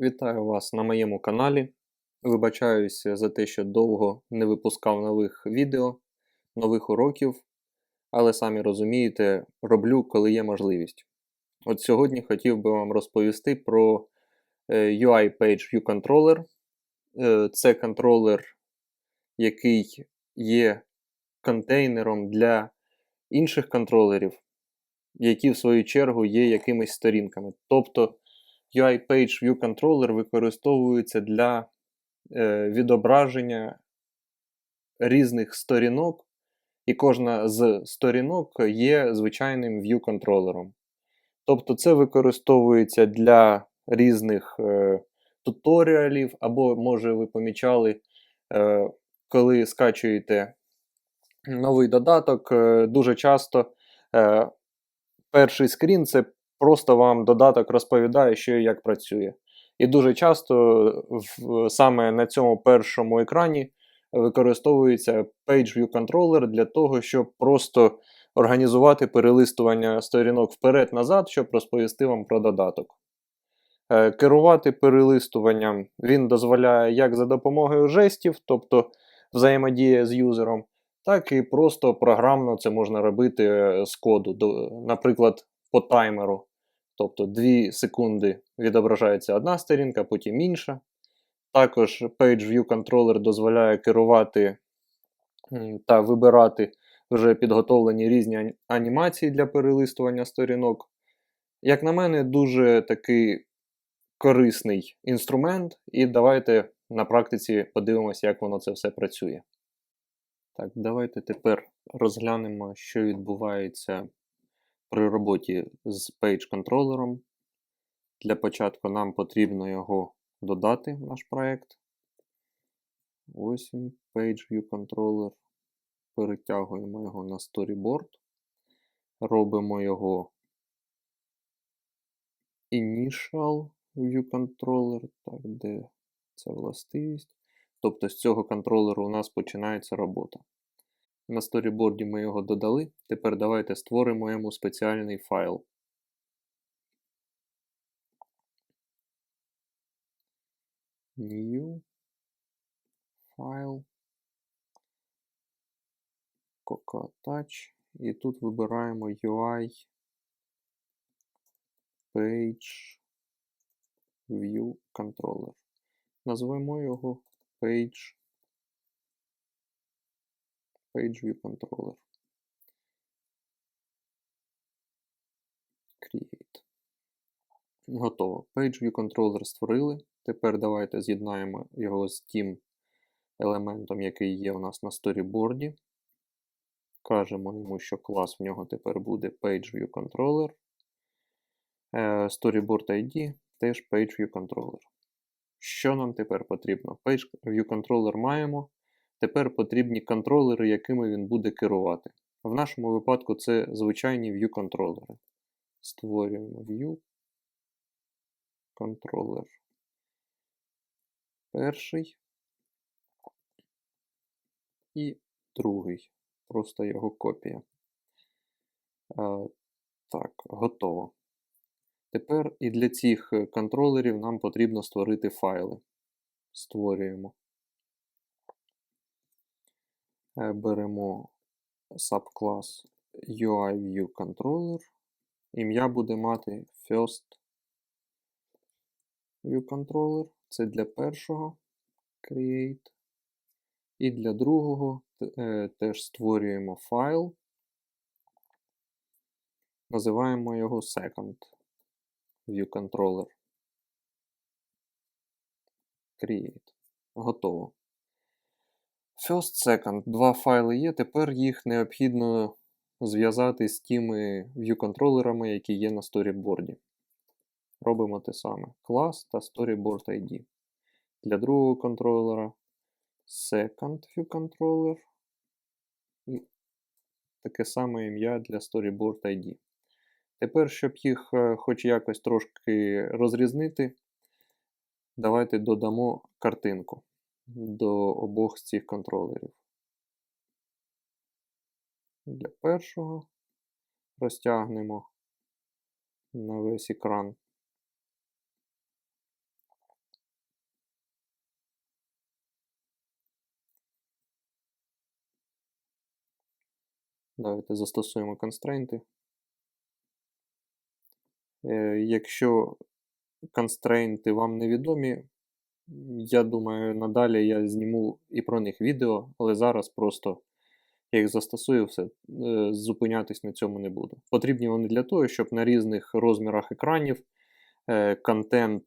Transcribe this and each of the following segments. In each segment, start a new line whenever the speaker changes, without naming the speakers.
Вітаю вас на моєму каналі. Вибачаюся за те, що довго не випускав нових відео, нових уроків, але самі розумієте, роблю, коли є можливість. От сьогодні хотів би вам розповісти про е, UI Page View Controller. Е, Це контролер, який є контейнером для інших контролерів, які в свою чергу є якимись сторінками. Тобто UI Page View Controller використовується для е, відображення різних сторінок, і кожна з сторінок є звичайним view контролером. Тобто це використовується для різних е, туторіалів, або, може, ви помічали, е, коли скачуєте новий додаток, е, дуже часто е, перший скрін це просто вам додаток розповідає, що і як працює. І дуже часто саме на цьому першому екрані використовується Page View Controller для того, щоб просто організувати перелистування сторінок вперед-назад, щоб розповісти вам про додаток. Е, Керувати перелистуванням він дозволяє як за допомогою жестів, тобто взаємодія з юзером, так і просто програмно це можна робити е, з коду. Наприклад, по таймеру. Тобто 2 секунди відображається одна сторінка, потім інша. Також Page View Controller дозволяє керувати та вибирати вже підготовлені різні анімації для перелистування сторінок. Як на мене, дуже такий корисний інструмент, і давайте на практиці подивимося, як воно це все працює. Так, давайте тепер розглянемо, що відбувається при роботі з Page контролером. Для початку нам потрібно його додати в наш проект. Ось він, Page Controller. Перетягуємо його на Storyboard. Робимо його Initial View Controller. Так, де ця властивість? Тобто з цього контролеру у нас починається робота. На сторіборді ми його додали. Тепер давайте створимо йому спеціальний файл. New файл. Coco Touch. І тут вибираємо UI Page View Controller. Назвемо його Page Page View Controller. Create. Готово. Page View Controller створили. Тепер давайте з'єднаємо його з тим елементом, який є у нас на сторіборді. Кажемо йому, що клас в нього тепер буде Page View Controller. Storyboard ID теж Page View Controller. Що нам тепер потрібно? Page View Controller маємо. Тепер потрібні контролери, якими він буде керувати. В нашому випадку це звичайні view контролери. Створюємо view контролер. Перший і другий. Просто його копія. Е, Так, готово. Тепер і для цих е, контролерів нам потрібно створити файли. Створюємо. Е, Беремо subclass UIViewController. Ім'я буде мати First ViewController. Це для першого Create. І для другого е, теж створюємо файл. Називаємо його Second ViewController. Create. Готово. First, second. Два файли є. Тепер їх необхідно зв'язати з тими view-контролерами, які є на сторіборді. Робимо те саме: клас та Storyboard ID. Для другого контролера Second View Controller. І таке саме ім'я для Storyboard ID. Тепер, щоб їх е, хоч якось трошки розрізнити, давайте додамо картинку до обох з цих контролерів. Для першого розтягнемо на весь екран. Давайте застосуємо констрейнти. Е, якщо констрейнти вам невідомі, я думаю, надалі я зніму і про них відео, але зараз просто я їх застосую все, е, зупинятись на цьому не буду. Потрібні вони для того, щоб на різних розмірах екранів е, контент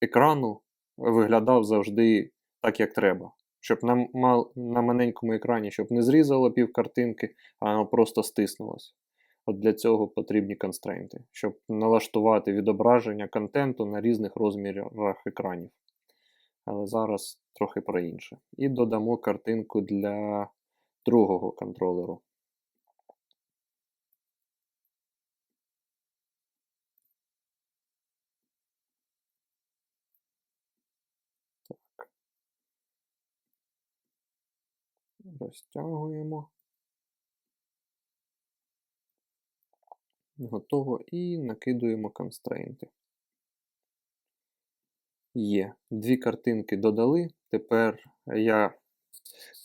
екрану виглядав завжди так, як треба. Щоб на, на маленькому екрані щоб не зрізало пів картинки, а воно просто стиснулося. От для цього потрібні констрейнти, щоб налаштувати відображення контенту на різних розмірах екранів. Але зараз трохи про інше. І додамо картинку для другого контролеру. Так. Розтягуємо. Готово і накидуємо констрейнти. Є. Дві картинки додали. Тепер я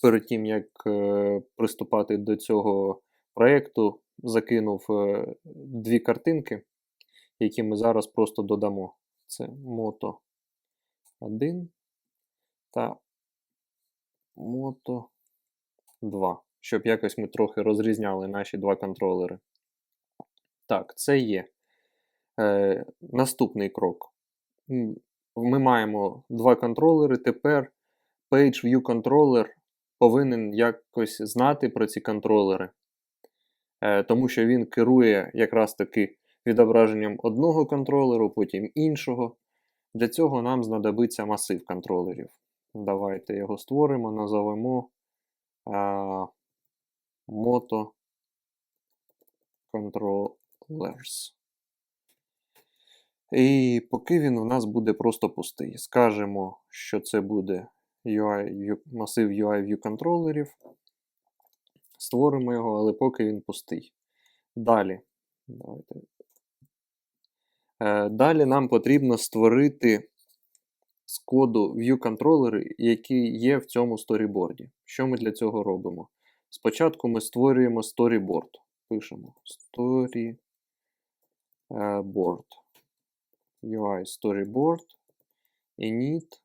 перед тим, як е, приступати до цього проєкту, закинув е, дві картинки, які ми зараз просто додамо. Це Moto 1 та Moto 2. Щоб якось ми трохи розрізняли наші два контролери. Так, це є. Е, Наступний крок. Ми маємо два контролери. Тепер Page View Controller повинен якось знати про ці контролери, е, тому що він керує якраз таки відображенням одного контролеру, потім іншого. Для цього нам знадобиться масив контролерів. Давайте його створимо, назовемо а, Moto Controllers. І поки він у нас буде просто пустий. Скажемо, що це буде UI, масив UI View контролерів. Створимо його, але поки він пустий. Далі. Давайте. Е, Далі нам потрібно створити з коду view контролери, які є в цьому сторіборді. Що ми для цього робимо? Спочатку ми створюємо storyboard. Пишемо storyboard. UI storyboard. init.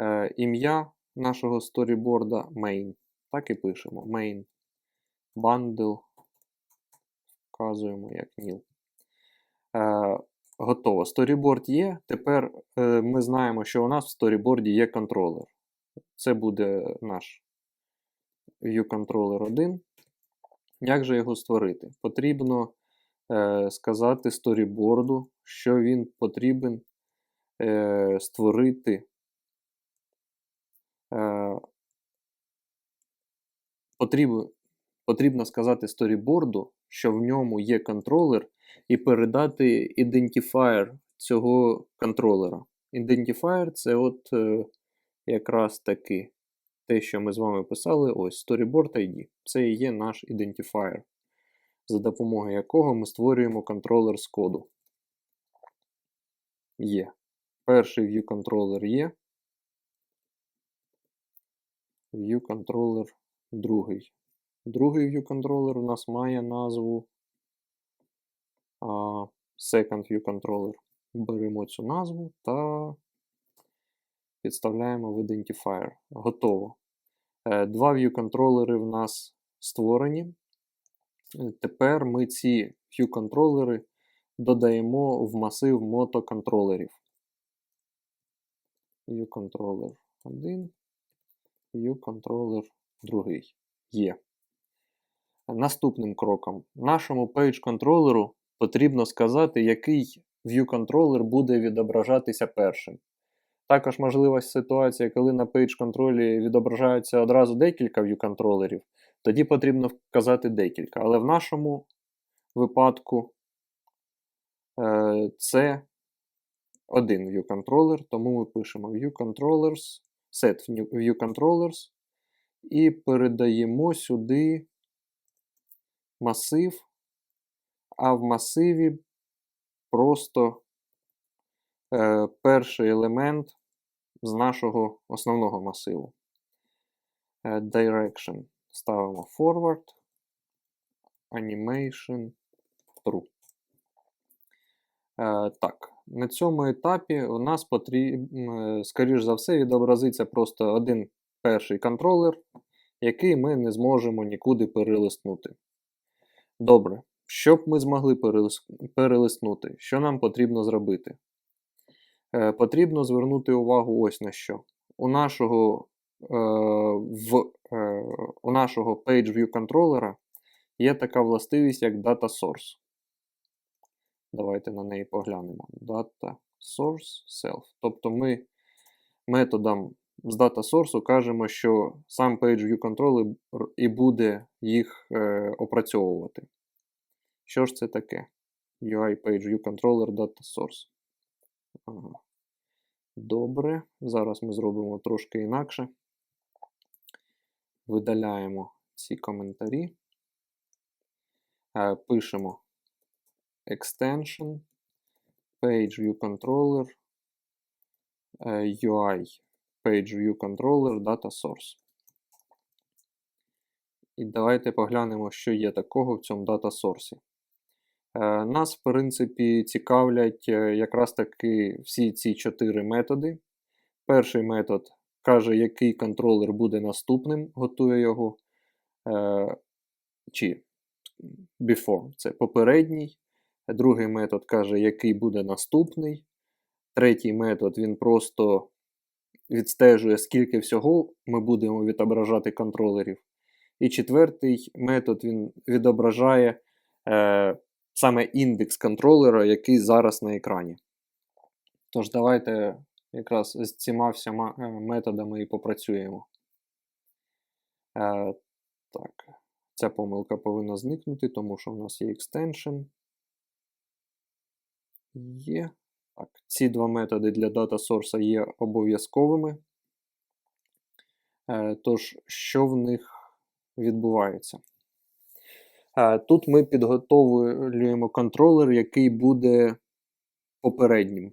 Е, ім'я нашого сторіборда main. Так і пишемо. Main bundle. Вказуємо як nil. Е, готово. Сторіборд є. Тепер е, ми знаємо, що у нас в сторіборді є контролер. Це буде наш view controller 1. Як же його створити? Потрібно е, сказати сторіборду, що він потрібен е, створити. Е, потрібно, сказати сторіборду, що в ньому є контролер, і передати ідентифаєр цього контролера. Ідентифаєр це от якраз таки те, що ми з вами писали, ось Storyboard ID. Це і є наш ідентифаєр, за допомогою якого ми створюємо контролер з коду. Є. Перший view контролер є. View контролер другий. Другий view контролер у нас має назву а, Second View Controller. Беремо цю назву та підставляємо в Identifier. Готово. Е, Два view контролери в нас створені. Тепер ми ці view контролери додаємо в масив мотоконтролерів. Controller 1, View controller 2. Є. Наступним кроком нашому page контролеру потрібно сказати, який view контролер буде відображатися першим. Також можлива ситуація, коли на page контролі відображаються одразу декілька view контролерів, тоді потрібно вказати декілька. Але в нашому випадку е, це один view контролер, тому ми пишемо view controllers, set view controllers і передаємо сюди масив, а в масиві просто е, перший елемент з нашого основного масиву. Е, direction ставимо forward, animation true. Е, так, на цьому етапі у нас потрібно, скоріш за все, відобразиться просто один перший контролер, який ми не зможемо нікуди перелиснути. Добре, щоб ми змогли перелиснути, що нам потрібно зробити? Е, потрібно звернути увагу ось на що. У нашого, е, в, е, у нашого PageView контролера є така властивість, як Data Source. Давайте на неї поглянемо. Data Source Self. Тобто ми методом з Data Source кажемо, що сам PageView контролер і буде їх е, опрацьовувати. Що ж це таке? UI PageView Controller Data Source. Добре. Зараз ми зробимо трошки інакше. Видаляємо ці коментарі. Е, пишемо extension, PageView Controller, е, UI PageView Controller Data Source. І давайте поглянемо, що є такого в цьому Data. Е, нас, в принципі, цікавлять якраз таки всі ці чотири методи. Перший метод каже, який контролер буде наступним, готує його. Е, чи before це попередній. Другий метод каже, який буде наступний. Третій метод він просто відстежує, скільки всього ми будемо відображати контролерів. І четвертий метод він відображає е, саме індекс контролера, який зараз на екрані. Тож, давайте якраз з цими всіма е, методами і попрацюємо. Е, Так, ця помилка повинна зникнути, тому що в нас є extension. Є. Так, Ці два методи для Data Source є обов'язковими. Е, Тож, що в них відбувається? Е, Тут ми підготовлюємо контролер, який буде попереднім.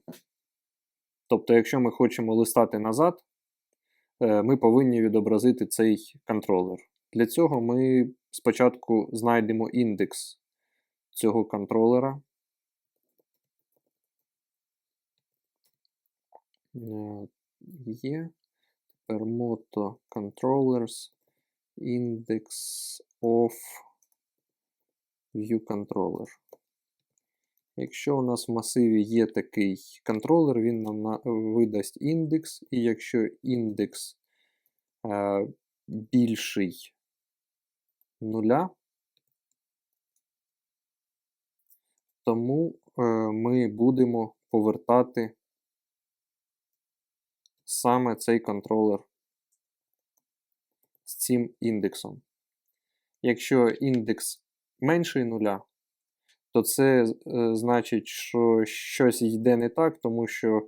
Тобто, якщо ми хочемо листати назад, е, ми повинні відобразити цей контролер. Для цього ми спочатку знайдемо індекс цього контролера. Е, Є. Тепер Moto Controllers Index of View Controller. Якщо у нас в масиві є такий контролер, він нам видасть індекс, і якщо індекс е, більший нуля, тому е, ми будемо повертати саме цей контролер з цим індексом. Якщо індекс менший нуля, то це е, значить, що щось йде не так, тому що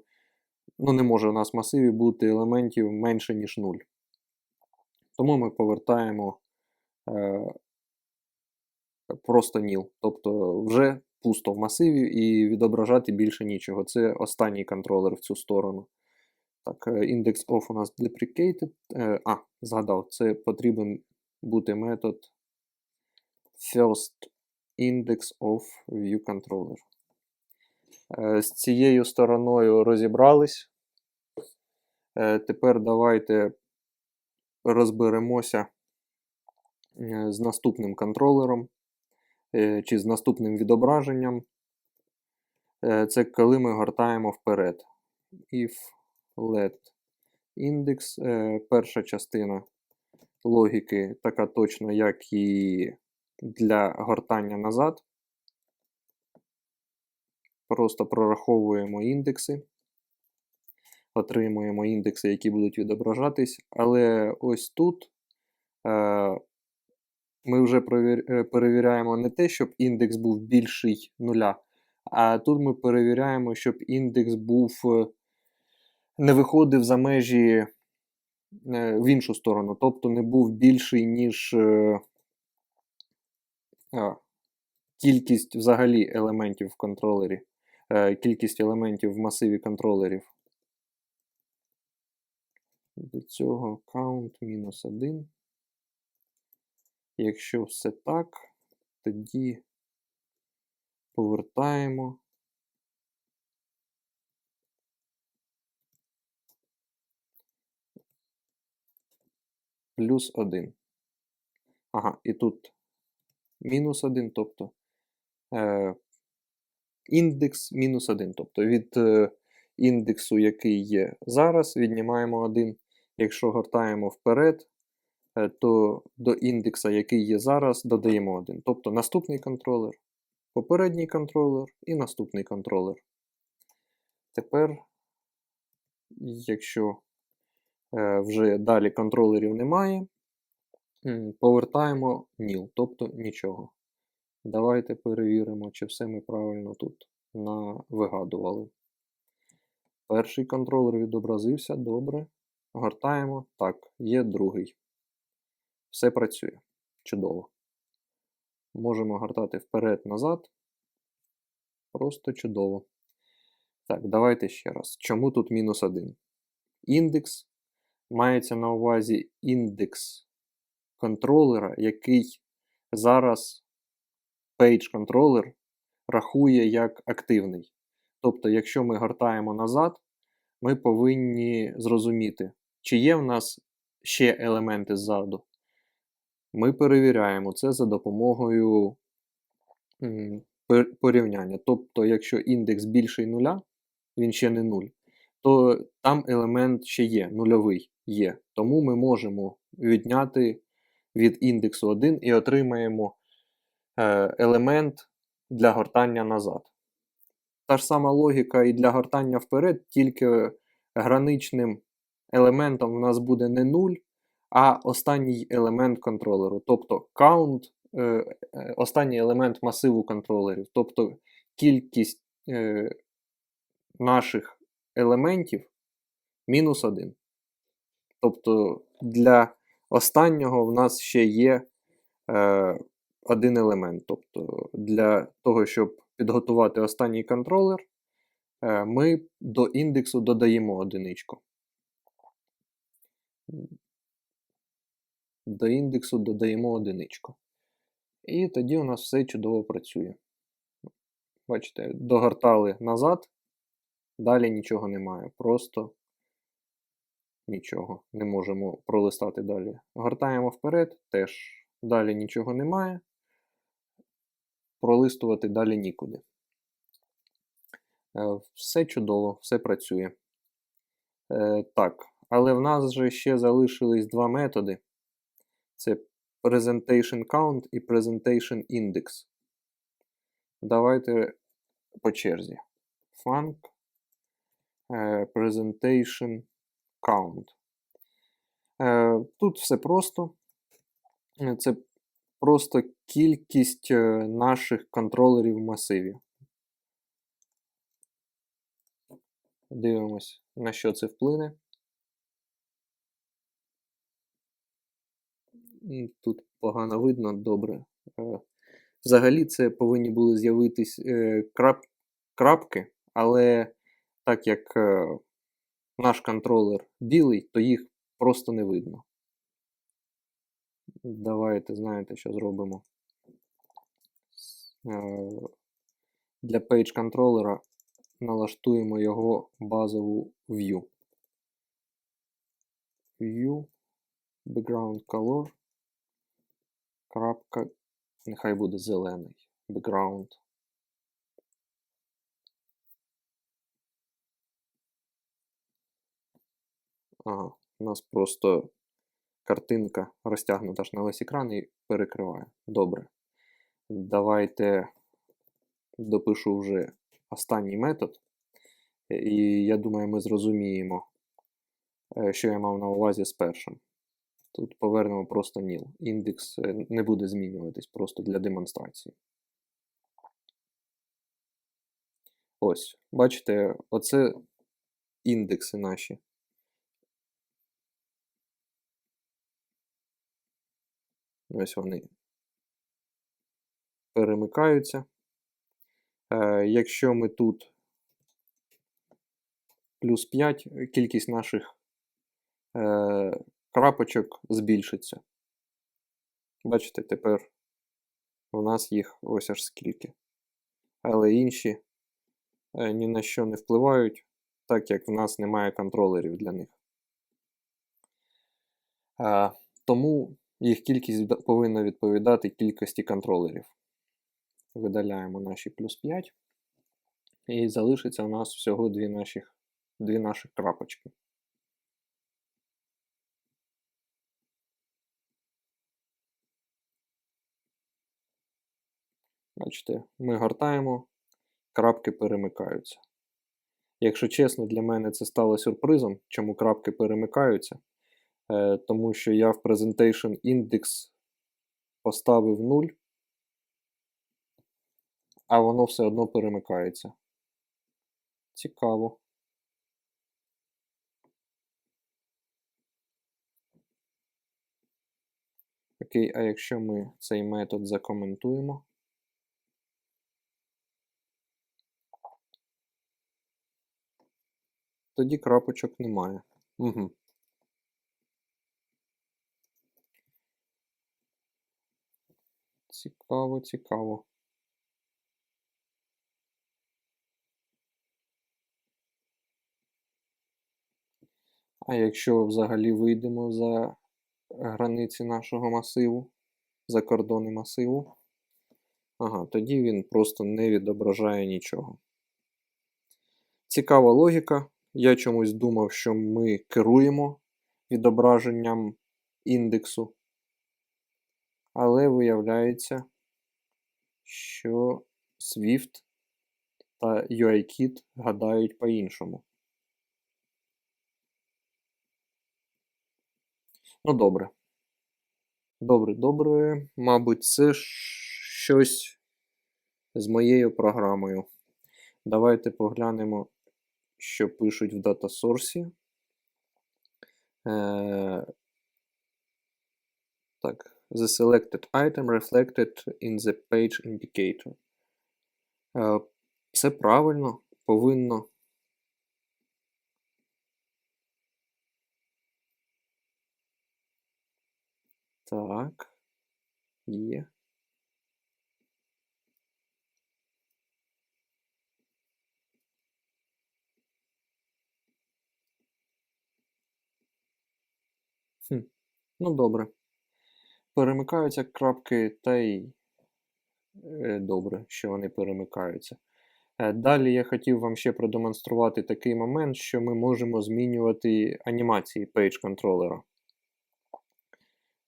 ну, не може у нас в масиві бути елементів менше, ніж 0. Тому ми повертаємо е, просто ніл. Тобто вже пусто в масиві і відображати більше нічого. Це останній контролер в цю сторону. Так, index of у нас deprecated. Е, а, згадав, це потрібен бути метод first index of view controller. Е, з цією стороною розібрались. Е, тепер давайте розберемося з наступним контролером чи з наступним відображенням. Це коли ми гортаємо вперед. If let index. Перша частина логіки така точно, як і для гортання назад. Просто прораховуємо індекси, отримуємо індекси, які будуть відображатись. Але ось тут е, ми вже е, перевіряємо не те, щоб індекс був більший нуля, а тут ми перевіряємо, щоб індекс був е, не виходив за межі е, в іншу сторону, тобто не був більший, ніж кількість взагалі елементів в контролері, е, кількість елементів в масиві контролерів. До цього count мінус 1. Якщо все так, тоді повертаємо. Плюс 1. Ага, і тут мінус 1, тобто е, індекс мінус 1. Тобто від е, індексу, який є зараз, віднімаємо 1. Якщо гортаємо вперед, е, то до індекса, який є зараз, додаємо 1. Тобто наступний контролер, попередній контролер і наступний контролер. Тепер, якщо е, вже далі контролерів немає, повертаємо nil, тобто нічого. Давайте перевіримо, чи все ми правильно тут навигадували. Перший контролер відобразився, добре. Гортаємо. Так, є другий. Все працює. Чудово. Можемо гортати вперед-назад. Просто чудово. Так, давайте ще раз. Чому тут мінус 1? Індекс мається на увазі індекс контролера, який зараз page контролер рахує як активний. Тобто, якщо ми гортаємо назад, ми повинні зрозуміти, чи є в нас ще елементи ззаду. Ми перевіряємо це за допомогою порівняння. Тобто, якщо індекс більший нуля, він ще не 0, то там елемент ще є, нульовий є. Тому ми можемо відняти від індексу 1 і отримаємо е, елемент для гортання назад. Та ж сама логіка і для гортання вперед, тільки граничним елементом в нас буде не 0, а останній елемент контролеру. Тобто count, е, е, останній елемент масиву контролерів. Тобто кількість наших елементів мінус 1. Тобто для останнього в нас ще є е, один елемент. Тобто для того, щоб підготувати останній контролер, е, ми до індексу додаємо одиничку. До індексу додаємо одиничку. І тоді у нас все чудово працює. Бачите, догортали назад, далі нічого немає. Просто нічого. Не можемо пролистати далі. Гортаємо вперед, теж далі нічого немає. Пролистувати далі нікуди. Е, Все чудово, все працює. Е, Так, але в нас же ще залишились два методи. Це Presentation Count і Presentation Index. Давайте по черзі. Func е, Presentation Count. Е, Тут все просто. Е, Це просто кількість е, наших контролерів в масиві. Дивимось, на що це вплине. Тут погано видно, добре. Взагалі це повинні були з'явитись крап, крапки, але так як наш контролер білий, то їх просто не видно. Давайте, знаєте, що зробимо. Е, Для page контролера налаштуємо його базову view. View, background color, крапка, нехай буде зелений. Background. Ага, у нас просто картинка розтягнута ж на весь екран і перекриває. Добре. Давайте допишу вже останній метод. І я думаю, ми зрозуміємо, е, що я мав на увазі з першим. Тут повернемо просто nil. Індекс е, не буде змінюватись просто для демонстрації. Ось, бачите, оце індекси наші. Ось вони перемикаються. Е, якщо ми тут плюс 5, кількість наших е, крапочок збільшиться. Бачите, тепер У нас їх ось аж скільки. Але інші е, ні на що не впливають, так як в нас немає контролерів для них. Тому їх кількість повинна відповідати кількості контролерів. Видаляємо наші плюс 5. І залишиться у нас всього дві наших, дві наших крапочки. Бачите, ми гортаємо, крапки перемикаються. Якщо чесно, для мене це стало сюрпризом, чому крапки перемикаються. Е, тому що я в Presentation Index поставив 0, а воно все одно перемикається. Цікаво. Окей, а якщо ми цей метод закоментуємо? Тоді крапочок немає. Угу. Цікаво, цікаво. А якщо взагалі вийдемо за границі нашого масиву, за кордони масиву, ага, тоді він просто не відображає нічого. Цікава логіка. Я чомусь думав, що ми керуємо відображенням індексу. Але виявляється, що Swift та UIKit гадають по-іншому. Ну, добре. Добре, добре. Мабуть, це щось з моєю програмою. Давайте поглянемо, що пишуть в DataSource. Е, так. The selected item reflected in the page indicator. Е, Все правильно, повинно. Так. Є. Ну, добре. Перемикаються крапки, та й е, добре, що вони перемикаються. Е, Далі я хотів вам ще продемонструвати такий момент, що ми можемо змінювати анімації page контролера.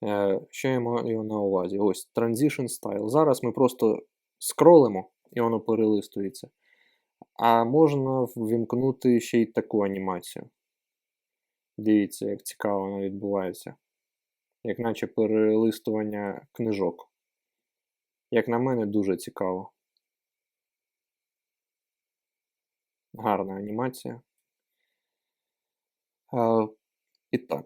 Е, Що я маю на увазі? Ось Transition Style. Зараз ми просто скролимо і воно перелистується. А можна ввімкнути ще й таку анімацію. Дивіться, як цікаво вона відбувається. Як наче перелистування книжок. Як на мене, дуже цікаво. Гарна анімація. А, і так,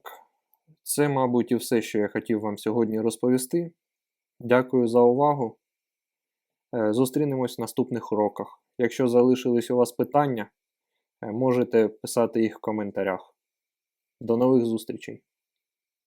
це, мабуть, і все, що я хотів вам сьогодні розповісти. Дякую за увагу. Е, Зустрінемось в наступних уроках. Якщо залишились у вас питання, е, можете писати їх в коментарях. До нових зустрічей!